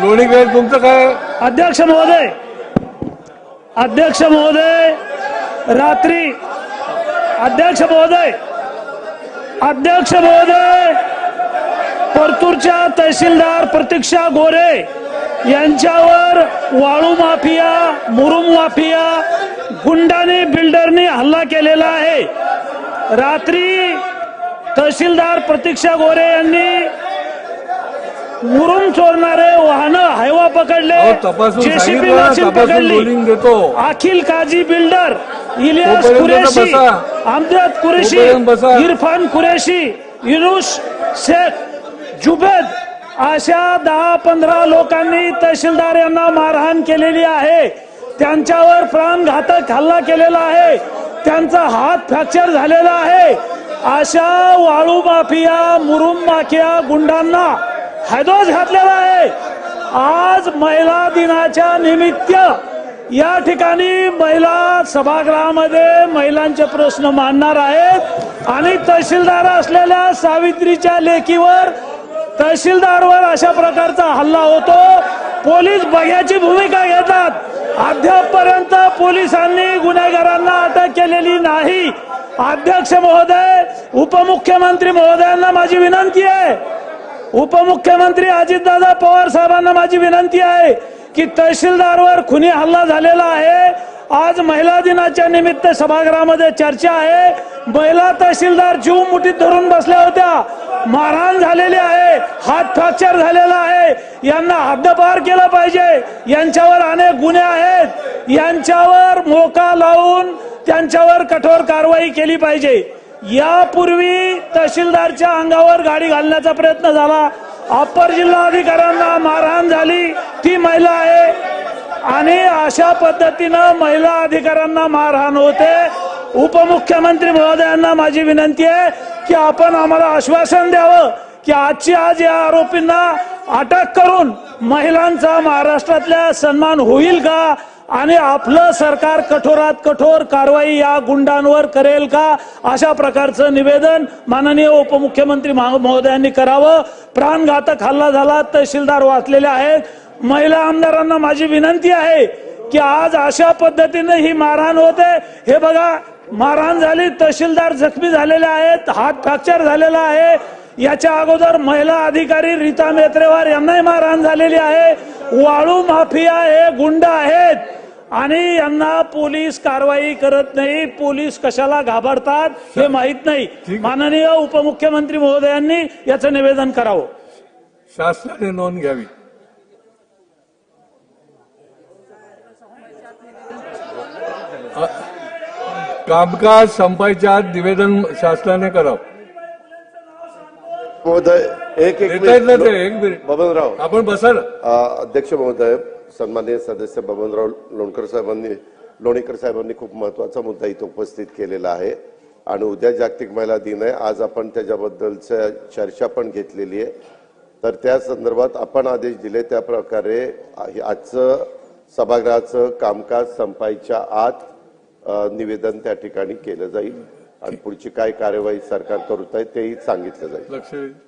लोणीकर तुमचं काय? अध्यक्ष महोदय अध्यक्ष महोदय रात्री अध्यक्ष महोदय अध्यक्ष महोदय परतूरच्या तहसीलदार प्रतीक्षा गोरे यांच्यावर वाळू माफिया मुरुम माफिया गुंडाने बिल्डरने हल्ला केलेला आहे. रात्री तहसीलदार प्रतीक्षा गोरे यांनी मुरुम चोरणारे वाहन हायवा पकडले जेसीबी मशीन पकडली. अखिल काजी बिल्डर इलियास कुरेशी. अमजद कुरेशी. इरफान कुरेशी युनुस शेख जुबेद अशा दहा पंधरा लोकांनी तहसीलदार यांना मारहाण केलेली आहे त्यांच्यावर प्राणघातक हल्ला केलेला आहे त्यांचा हात फ्रॅक्चर झालेला आहे अशा वाळू माफिया मुरुम माफिया गुंडांना हैदोस घातलेला आहे. आज महिला दिनाच्या निमित्त या ठिकाणी महिला सभागृहामध्ये महिलांचे प्रश्न मांडणार आहेत. आणि तहसीलदार असलेल्या सावित्रीच्या लेखीवर तहसीलदारवर अशा प्रकारचा हल्ला होतो. पोलीस बघ्याची भूमिका घेतात. अद्यापपर्यंत पोलिसांनी गुन्हेगारांना अटक केलेली नाही. अध्यक्ष महोदय उपमुख्यमंत्री महोदयांना माझी विनंती आहे. उपमुख्यमंत्री अजितदादा पवार साहेबांना माझी विनंती आहे की तहसीलदारवर खुनी हल्ला झालेला आहे. आज महिला दिनाच्या निमित्त सभागृहामध्ये चर्चा आहे. महिला तहसीलदार जीव मुठीत धरून बसल्या होत्या. मारहाण झालेली आहे. हात फ्रॅक्चर झालेला आहे. यांना हद्दपार केलं पाहिजे. यांच्यावर अनेक गुन्हे आहेत. यांच्यावर मोका लावून त्यांच्यावर कठोर कारवाई केली पाहिजे. यापूर्वी तहसीलदारच्या अंगावर गाडी घालण्याचा प्रयत्न झाला. अप्पर जिल्हा अधिकाऱ्यांना मारहाण झाली. ती महिला आहे. आणि अशा पद्धतीनं महिला अधिकाऱ्यांना मारहाण होते. उपमुख्यमंत्री महोदयांना माझी विनंती आहे की आपण आम्हाला आश्वासन द्यावं की आजची आज या आरोपींना अटक करून महिलांचा महाराष्ट्रातल्या सन्मान होईल का? आणि आपलं सरकार कठोरात कठोर कारवाई या गुंडांवर करेल का? अशा प्रकारचं निवेदन माननीय उपमुख्यमंत्री महा- महोदयांनी करावं. प्राणघातक हल्ला झाला तहसीलदार वाचलेले आहेत. महिला आमदारांना माझी विनंती आहे की आज अशा पद्धतीने ही मारहाण होते. हे बघा मारहाण झाली तहसीलदार जखमी झालेले आहेत हात फ्रॅक्चर झालेला आहे. याच्या अगोदर महिला अधिकारी रीता मेत्रेवार यांनाही मारहाण झालेली आहे. वाळू माफिया हे गुंड आहेत. आणि यांना पोलीस कारवाई करत नाही. पोलीस कशाला घाबरतात हे माहीत नाही. माननीय उपमुख्यमंत्री महोदयांनी याचं निवेदन करावं. शासनाने नोंद घ्यावी. कामकाज संपायच्या आत निवेदन शासनाने करावं. महोदय एक एक मिनिट. बबनराव आपण बसा ना. अध्यक्ष महोदय सन्माननीय सदस्य बबनराव लोणकर साहेबांनी लोणीकर साहेबांनी खूप महत्त्वाचा मुद्दा इथं उपस्थित केलेला आहे. आणि उद्या जागतिक महिला दिन आहे. आज आपण त्याच्याबद्दलच्या चर्चा पण घेतलेली आहे. तर त्या संदर्भात आपण आदेश दिले. त्या प्रकारे आजचं सभागृहाचं कामकाज संपायच्या आत निवेदन त्या ठिकाणी केलं जाईल. आणि पुढची काय कार्यवाही सरकार करत आहे तेही सांगितलं जाईल.